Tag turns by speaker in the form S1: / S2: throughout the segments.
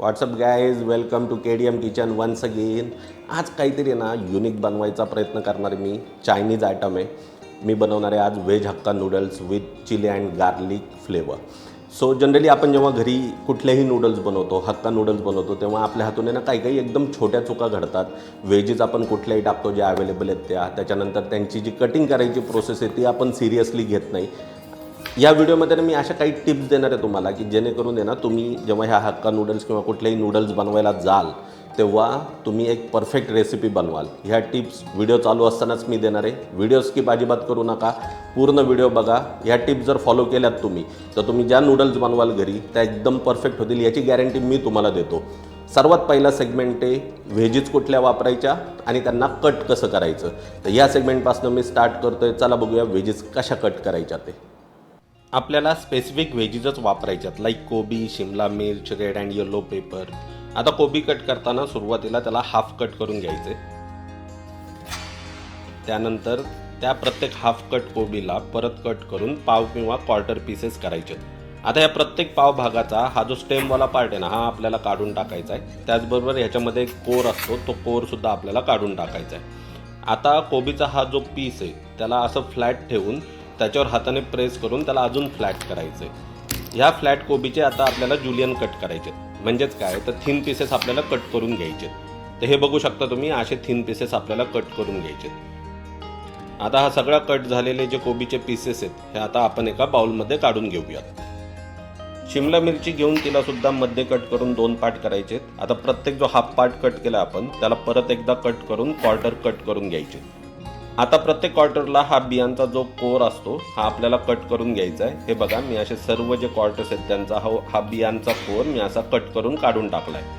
S1: What's up guys welcome to K D M kitchen once again आज काहीतरी ना unique बनवायचा प्रयत्न करणार मी. चायनीज आयटम आहे. मी बनवणार आहे आज veg hakka noodles with chilli and garlic flavour so generally आपण जेव्हा घरी कुठलेही नूडल्स बनवतो हक्का नूडल्स बनवतो तेव्हा आपल्या हातून ना काही काही एकदम छोट्या चुका घडतात. वेजेस आपण कुठल्याही टाकतो ज्या अवेलेबल आहेत त्या. त्याच्यानंतर त्यांची जी कटिंग करायची प्रोसेस आहे ती आपण सिरियसली घेत नाही. या व्हिडिओमध्ये मी अशा काही टिप्स देणार आहे तुम्हाला की जेणेकरून आहे ना तुम्ही जेव्हा ह्या हक्का नूडल्स किंवा कुठलेही नूडल्स बनवायला जाल तेव्हा तुम्ही एक परफेक्ट रेसिपी बनवाल. ह्या टिप्स व्हिडिओ चालू असतानाच मी देणार आहे. व्हिडिओ स्किप अजिबात करू नका. पूर्ण व्हिडिओ बघा. ह्या टिप्स जर फॉलो केल्यात तुम्ही तर तुम्ही ज्या नूडल्स बनवाल घरी त्या एकदम परफेक्ट होतील याची गॅरंटी मी तुम्हाला देतो. सर्वात पहिला सेगमेंट आहे व्हेजीज कुठल्या वापरायच्या आणि त्यांना कट कसं करायचं? तर या सेगमेंटपासून मी स्टार्ट करतोय. चला बघूया व्हेजीज कशा कट करायच्या ते. आपल्याला स्पेसिफिक व्हेजीजच वापरायच्यात. लाईक कोबी शिमला मिर्च रेड अँड येलो पेपर आता कोबी कट करताना सुरुवातीला त्याला हाफ कट करून घ्यायचे. त्यानंतर त्या प्रत्येक हाफ कट कोबीला परत कट करून पाव किंवा क्वार्टर पीसेस करायचे. आता या प्रत्येक पाव भागाचा हा जो स्टेमवाला पार्ट आहे ना हा आपल्याला काढून टाकायचा आहे. त्याचबरोबर ह्याच्यामध्ये एक कोर असतो तो कोरसुद्धा आपल्याला काढून टाकायचा आहे. आता कोबीचा हा जो पीस आहे त्याला असं फ्लॅट ठेवून त्याच्यावर हाताने प्रेस करून त्याला अजून फ्लॅट करायचं आहे ह्या फ्लॅट कोबीचे आता आपल्याला जुलियन कट करायचे म्हणजेच काय? तर थिन पीसेस आपल्याला कट करून घ्यायचे तर हे बघू शकता तुम्ही असे थिन पीसेस आपल्याला कट करून घ्यायचे आता हा सगळा कट झालेले जे कोबीचे पीसेस आहेत हे आता आपण एका बाउलमध्ये काढून घेऊयात. शिमला मिरची घेऊन तिला सुद्धा मध्ये कट करून दोन पार्ट करायचे आता प्रत्येक जो हाफ पार्ट कट केला आपण त्याला परत एकदा कट करून क्वार्टर कट करून घ्यायचे आता प्रत्येक क्वार्टरला हा बियांचा जो कोर असतो हा आपल्याला कट करून घ्यायचा आहे. हे बघा मी असे सर्व जे क्वार्टर्स आहेत त्यांचा हा हा बियांचा कोर मी असा कट करून काढून टाकला आहे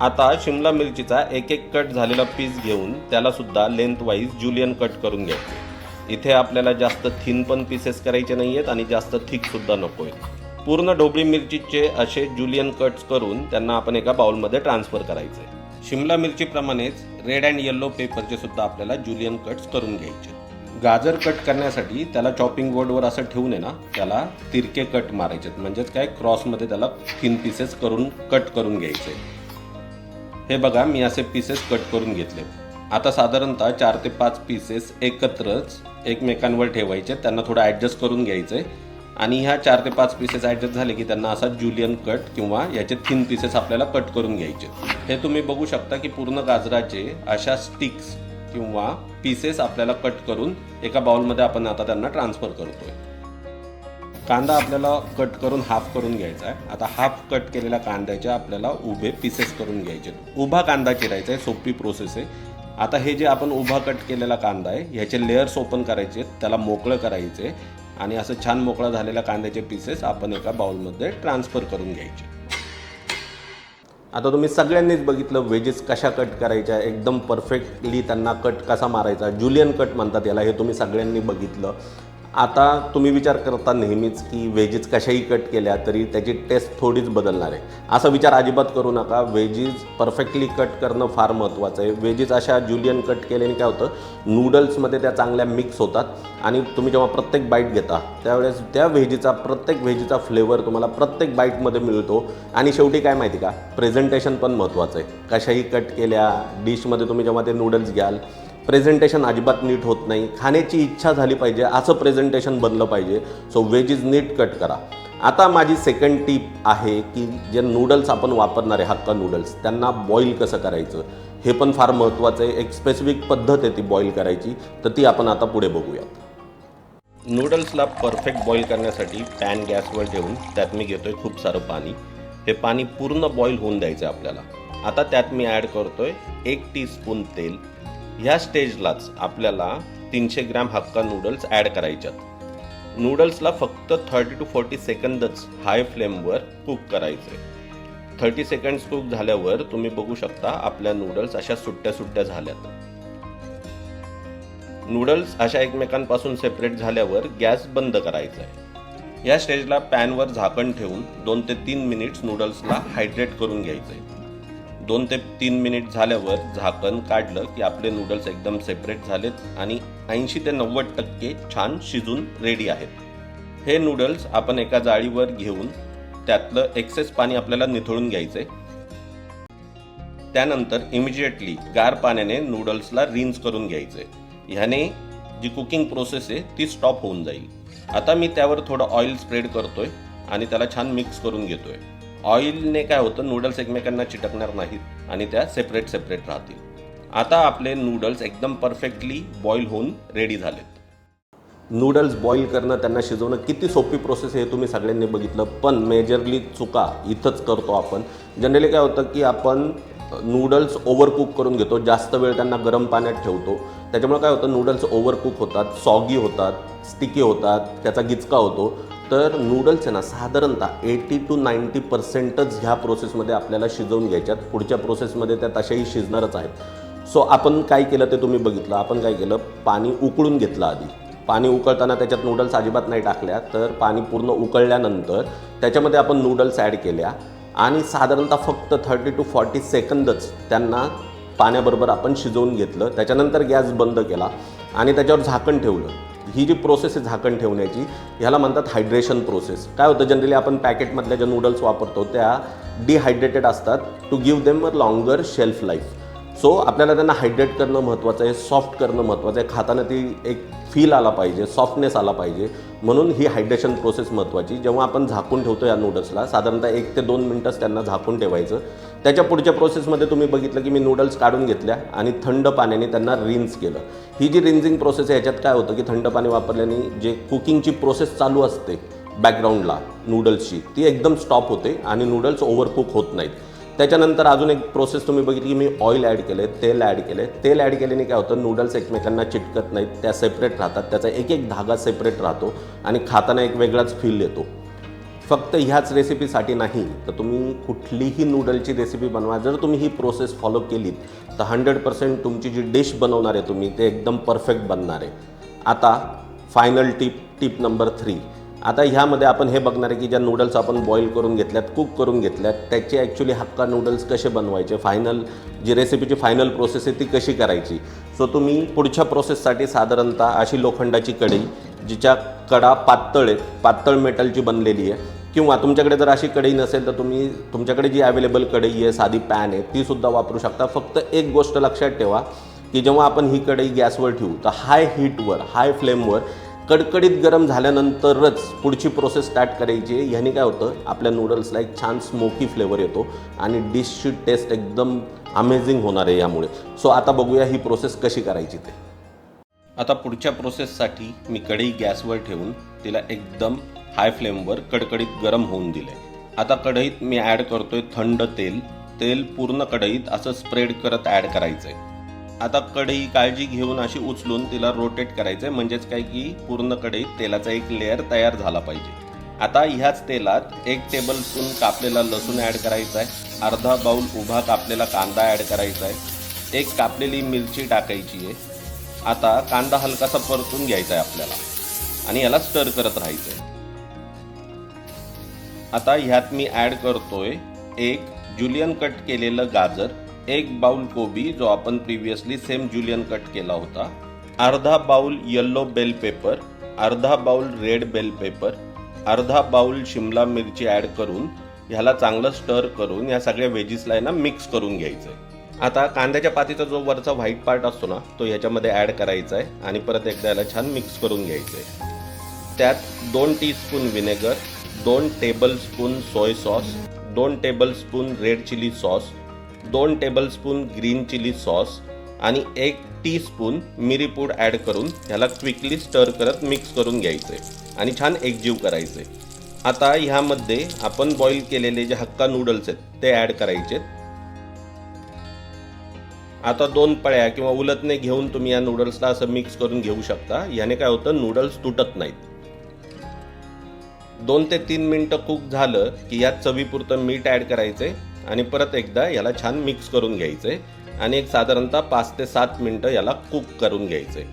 S1: आता शिमला मिरचीचा एक एक कट झालेला पीस घेऊन त्याला सुद्धा लेंथ वाईज जुलियन कट करून घ्यायचं. इथे आपल्याला जास्त थिन पण पीसेस करायचे नाही आहेत आणि जास्त थिक सुद्धा नको आहेत पूर्ण ढोबळी मिरचीचे असे जुलियन कट्स करून त्यांना आपण एका बाउलमध्ये ट्रान्सफर करायचे शिमला मिरचीप्रमाणेच रेड अँड येल्लो पेपरचे सुद्धा आपल्याला जुलियन कट्स करून घ्यायचे. गाजर कट करण्यासाठी त्याला चॉपिंग बोर्डवर असं ठेवून आहे ना त्याला तिरके कट मारायचे म्हणजेच काय? क्रॉसमध्ये त्याला थिन पीसेस करून कट करून घ्यायचे. हे बघा मी असे पीसेस कट करून घेतले. आता साधारणतः चार ते पाच पीसेस एकत्रच एकमेकांवर ठेवायचे. त्यांना थोडं ॲडजस्ट करून घ्यायचे. आणि ह्या चार ते पाच पीसेस ॲडजस्ट झाले की त्यांना असा ज्युलियन कट किंवा याचे थिन पीसेस आपल्याला कट करून घ्यायचे. हे तुम्ही बघू शकता की पूर्ण गाजराचे अशा स्टिक्स किंवा पीसेस आपल्याला कट करून एका बाउलमध्ये आपण आता त्यांना ट्रान्सफर करतोय. कांदा आपल्याला कट करून हाफ करून घ्यायचा आहे. आता हाफ कट केलेल्या कांद्याचे आपल्याला उभे पीसेस करून घ्यायचे उभा कांदा चिरायचा आहे सोपी प्रोसेस आहे. आता हे जे आपण उभा कट केलेला कांदा आहे ह्याचे लेयर्स ओपन करायचे त्याला मोकळं करायचे आणि असं छान मोकळा झालेला कांद्याचे पीसेस आपण एका बाउलमध्ये ट्रान्सफर करून घ्यायचे. आता तुम्ही सगळ्यांनीच बघितलं वेजेस कशा कट करायच्या एकदम परफेक्टली त्यांना कट कसा मारायचा जुलियन कट म्हणतात याला हे तुम्ही सगळ्यांनी बघितलं. आता तुम्ही विचार करता नेहमीच की वेजीज कशाही कट केल्या तरी त्याची टेस्ट थोडीच बदलणार आहे. असा विचार अजिबात करू नका. वेजीज परफेक्टली कट करणं फार महत्त्वाचं आहे. व्हेजीज अशा जुलियन कट केल्याने काय होतं? नूडल्समध्ये त्या चांगल्या मिक्स होतात आणि तुम्ही जेव्हा प्रत्येक बाईट घेता त्यावेळेस त्या व्हेजीचा प्रत्येक व्हेजीचा फ्लेवर तुम्हाला प्रत्येक बाईटमध्ये मिळतो. आणि शेवटी काय माहिती का? प्रेझेंटेशन पण महत्त्वाचं आहे. कशाही कट केल्या डिशमध्ये तुम्ही जेव्हा ते नूडल्स घ्याल प्रेझेंटेशन अजिबात नीट होत नाही. खाण्याची इच्छा झाली पाहिजे असं प्रेझेंटेशन बनलं पाहिजे. सो व्हेजीज नीट कट करा. आता माझी सेकंड टीप आहे की जे नूडल्स आपण वापरणार आहे हक्का नूडल्स त्यांना बॉईल कसं करायचं? हे पण फार महत्त्वाचं आहे. एक स्पेसिफिक पद्धत आहे ती बॉईल करायची तर ती आपण आता पुढे बघूयात. नूडल्सला परफेक्ट बॉईल करण्यासाठी पॅन गॅसवर ठेवून त्यात मी घेतोय खूप सारं पाणी. हे पाणी पूर्ण बॉईल होऊन द्यायचं आहे आपल्याला. आता त्यात मी ॲड करतोय एक टीस्पून तेल. ह्या स्टेजलाच आपल्याला तीनशे ग्रॅम हक्का नूडल्स ॲड करायच्यात. नूडल्सला फक्त थर्टी टू फोर्टी सेकंदच हाय फ्लेमवर कुक करायचे थर्टी सेकंड्स कुक झाल्यावर तुम्ही बघू शकता आपल्या नूडल्स अशा सुट्ट्या सुट्ट्या झाल्यात. नूडल्स अशा एकमेकांपासून सेपरेट झाल्यावर गॅस बंद करायचा आहे या स्टेजला पॅनवर झाकण ठेवून दोन ते तीन मिनिट्स नूडल्सला हायड्रेट करून घ्यायचं आहे दोन ते तीन मिनिट झाल्यावर झाकण काढलं की आपले नूडल्स एकदम सेपरेट झालेत आणि ऐंशी ते नव्वद टक्के छान शिजून रेडी आहेत. हे नूडल्स आपण एका जाळीवर घेऊन त्यातलं एक्सेस पाणी आपल्याला निथळून घ्यायचे त्यानंतर इमिजिएटली गार पाण्याने नूडल्सला रिन्स करून घ्यायचे ह्याने जी कुकिंग प्रोसेस आहे ती स्टॉप होऊन जाईल. आता मी त्यावर थोडं ऑइल स्प्रेड करतोय आणि त्याला छान मिक्स करून घेतोय. ऑइलने काय होतं नूडल्स एकमेकांना चिटकणार नाहीत आणि त्या सेपरेट सेपरेट राहतील. आता आपले नूडल्स एकदम परफेक्टली बॉईल होऊन रेडी झालेत. नूडल्स बॉईल करणं त्यांना शिजवणं किती सोपी प्रोसेस आहे हे तुम्ही सगळ्यांनी बघितलं पण मेजरली चुका इथंच करतो आपण. जनरली काय होतं की आपण नूडल्स ओव्हरकुक करून घेतो जास्त वेळ त्यांना गरम पाण्यात ठेवतो. त्याच्यामुळे काय होतं नूडल्स ओव्हरकुक होतात सॉगी होतात स्टिकी होतात त्याचा गिचका होतो. तर नूडल्स आहे ना साधारणतः एटी टू नाईंटी पर्सेंटच ह्या प्रोसेसमध्ये आपल्याला शिजवून घ्यायच्यात पुढच्या प्रोसेसमध्ये त्या तशाही शिजणारच आहेत. सो आपण काय केलं ते तुम्ही बघितलं. आपण काय केलं? पाणी उकळून घेतलं आधी. पाणी उकळताना त्याच्यात नूडल्स अजिबात नाही टाकल्या तर पाणी पूर्ण उकळल्यानंतर त्याच्यामध्ये आपण नूडल्स ॲड केल्या. आणि साधारणतः फक्त थर्टी टू फॉर्टी सेकंदच त्यांना पाण्याबरोबर आपण शिजवून घेतलं. त्याच्यानंतर गॅस बंद केला आणि त्याच्यावर झाकण ठेवलं. ही जी प्रोसेस आहे झाकण ठेवण्याची ह्याला म्हणतात हायड्रेशन प्रोसेस काय होतं जनरली आपण पॅकेटमधल्या ज्या नूडल्स वापरतो त्या डिहायड्रेटेड असतात to give them a longer shelf life so आपल्याला त्यांना हायड्रेट करणं महत्त्वाचं आहे सॉफ्ट करणं महत्त्वाचं आहे. खाताना ती एक फील आला पाहिजे सॉफ्टनेस आला पाहिजे. म्हणून ही हायड्रेशन प्रोसेस महत्त्वाची जेव्हा आपण झाकून ठेवतो या नूडल्सला साधारणतः एक ते दोन मिनटंच त्यांना झाकून ठेवायचं. त्याच्या पुढच्या प्रोसेसमध्ये तुम्ही बघितलं की मी नूडल्स काढून घेतल्या आणि थंड पाण्याने त्यांना रिन्स केलं. ही जी रिन्झिंग प्रोसेस आहे ह्याच्यात काय होतं की थंड पाणी वापरल्याने जे कुकिंगची प्रोसेस चालू असते बॅकग्राऊंडला नूडल्सची ती एकदम स्टॉप होते आणि नूडल्स ओव्हरकुक होत नाहीत. त्याच्यानंतर अजून एक प्रोसेस तुम्ही बघितली की मी ऑइल ॲड केले तेल ॲड केले तेल ॲड केल्याने काय होतं नूडल्स एकमेकांना चिटकत नाहीत त्या सेपरेट राहतात त्याचा एक एक धागा सेपरेट राहतो आणि खाताना एक वेगळाच फील येतो. फक्त ह्याच रेसिपीसाठी नाही तर तुम्ही कुठलीही नूडलची रेसिपी बनवा. जर तुम्ही ही प्रोसेस फॉलो केलीत तर हंड्रेड पर्सेंट तुमची जी डिश बनवणार आहे तुम्ही ते एकदम परफेक्ट बनणार आहे. आता final tip tip number three आता ह्यामध्ये आपण हे बघणार आहे की ज्या नूडल्स आपण बॉईल करून घेतल्यात कुक करून घेतल्यात त्याचे ॲक्च्युली हक्का नूडल्स कसे बनवायचे फायनल जी रेसिपीची फायनल प्रोसेस आहे ती कशी करायची. सो तुम्ही पुढच्या प्रोसेससाठी साधारणतः अशी लोखंडाची कढई जिच्या कडा पातळ आहेत पातळ मेटलची बनलेली आहे. किंवा तुमच्याकडे जर अशी कढई नसेल तर तुम्ही तुमच्याकडे जी अवेलेबल कढई आहे साधी पॅन आहे ती सुद्धा वापरू शकता. फक्त एक गोष्ट लक्षात ठेवा की जेव्हा आपण ही कढई गॅसवर ठेवू तर हाय हीटवर हाय फ्लेमवर कडकडीत गरम झाल्यानंतरच पुढची प्रोसेस स्टार्ट करायची आहे. ह्याने काय होतं आपल्या नूडल्सला एक छान स्मोकी फ्लेवर येतो आणि डिशची टेस्ट एकदम अमेझिंग होणार आहे यामुळे. सो आता बघूया ही प्रोसेस कशी करायची ते. आता पुढच्या प्रोसेससाठी मी कढई गॅसवर ठेवून तिला एकदम हाय फ्लेमवर कडकडीत गरम होऊन दिले आता कढईत मी ॲड करतोय थंड तेल. तेल पूर्ण कढईत असं स्प्रेड करत ॲड करायचं आहे आता कढई काळजी घेऊन अशी उचलून तिला रोटेट करायचंय. म्हणजेच काय की पूर्ण कढईत तेलाचा एक लेअर तयार झाला पाहिजे. आता ह्याच तेलात एक टेबल स्पून कापलेला लसूण ॲड करायचा आहे अर्धा बाउल उभा कापलेला कांदा ॲड करायचा आहे एक कापलेली मिरची टाकायची आहे. आता कांदा हलकासा परतून घ्यायचा आहे आपल्याला. आणि याला स्टर करत राहायचं आहे आता ह्यात मी ॲड करतोय एक जुलियन कट केलेलं गाजर एक बाउल कोबी जो आपण प्रिव्हियसली सेम जुलियन कट केला होता. अर्धा बाउल येल्लो बेल पेपर अर्धा बाउल रेड बेल पेपर अर्धा बाउल शिमला मिरची ॲड करून ह्याला चांगलं स्टर करून या सगळ्या व्हेजीसला आहे ना मिक्स करून घ्यायचं आहे आता कांद्याच्या पातीचा जो वरचा व्हाईट पार्ट असतो ना तो ह्याच्यामध्ये ॲड करायचा आहे आणि परत एकदा याला छान मिक्स करून घ्यायचं आहे. त्यात दोन टीस्पून विनेगर दोन टेबलस्पून सोय सॉस दोन टेबलस्पून रेड चिली सॉस दोन टेबलस्पून ग्रीन चिली सॉस आणि एक टीस्पून मिरीपूड ॲड करून ह्याला क्विकली स्टर करत मिक्स करून घ्यायचे आणि छान एकजीव करायचे आता ह्यामध्ये आपण बॉईल केलेले जे हक्का नूडल्स आहेत ते ॲड करायचे आता दोन पळ्या किंवा उलटणे घेऊन तुम्ही या नूडल्सला असं मिक्स करून घेऊ शकता. याने काय होतं नूडल्स तुटत नाहीत. दोन ते तीन मिनटं कुक झालं की यात चवीपुरतं मीठ ॲड करायचे आणि परत एकदा याला छान मिक्स करून घ्यायचे आणि एक साधारणतः पाच ते सात मिनटं याला कुक करून घ्यायचे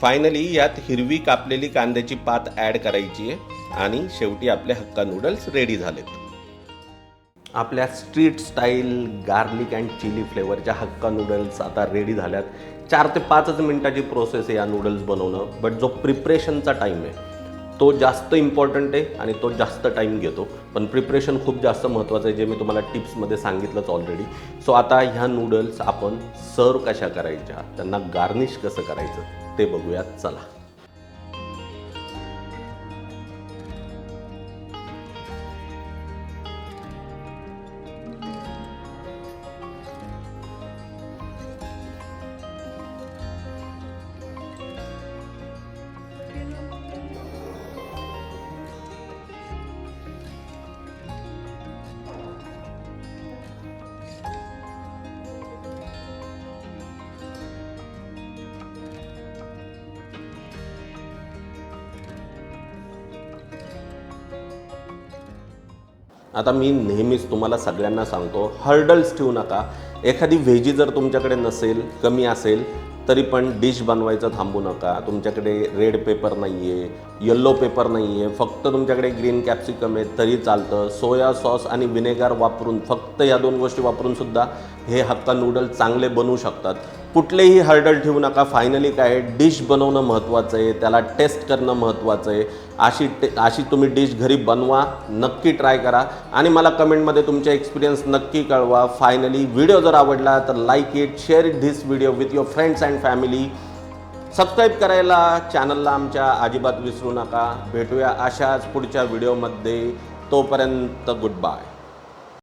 S1: फायनली यात हिरवी कापलेली कांद्याची पात ॲड करायची आहे आणि शेवटी आपले हक्का नूडल्स रेडी झालेत. आपल्या street style garlic and chilli फ्लेवरच्या hakka noodles आता रेडी झाल्यात. चार ते पाचच मिनिटाची प्रोसेस आहे या नूडल्स बनवणं बट जो प्रिपरेशनचा टाईम आहे तो जास्त इम्पॉर्टंट आहे आणि तो जास्त टाईम घेतो. पण प्रिपरेशन खूप जास्त महत्त्वाचं आहे जे मी तुम्हाला टिप्समध्ये सांगितलंच ऑलरेडी सो आता ह्या नूडल्स आपण सर्व कशा करायच्या त्यांना गार्निश कसं करायचं ते बघूयात. चला. आता मी नेहमीच तुम्हाला सगळ्यांना सांगतो हर्डल्स ठेवू नका. एखादी व्हेजी जर तुमच्याकडे नसेल कमी असेल तरी पण डिश बनवायचं थांबू नका. तुमच्याकडे रेड पेपर नाही आहे येल्लो पेपर नाही आहे फक्त तुमच्याकडे ग्रीन कॅप्सिकम आहे तरी चालतं. सोया सॉस आणि विनेगर वापरून फक्त या दोन गोष्टी वापरून सुद्धा हे हक्का नूडल चांगले बनवू शकतात. कुठलेही हर्डल ठेवू नका. फायनली काय डिश बनवणं महत्त्वाचं आहे. त्याला टेस्ट करणं महत्त्वाचं आहे. अशी टे अशी तुम्ही डिश घरी बनवा नक्की ट्राय करा. आणि मला कमेंटमध्ये तुमचे एक्सपिरियन्स नक्की कळवा. फायनली व्हिडिओ जर आवडला तर like it share it this video with your friends and family subscribe करायला चॅनलला आमच्या अजिबात विसरू नका. भेटूया अशाच पुढच्या व्हिडिओमध्ये तोपर्यंत गुड बाय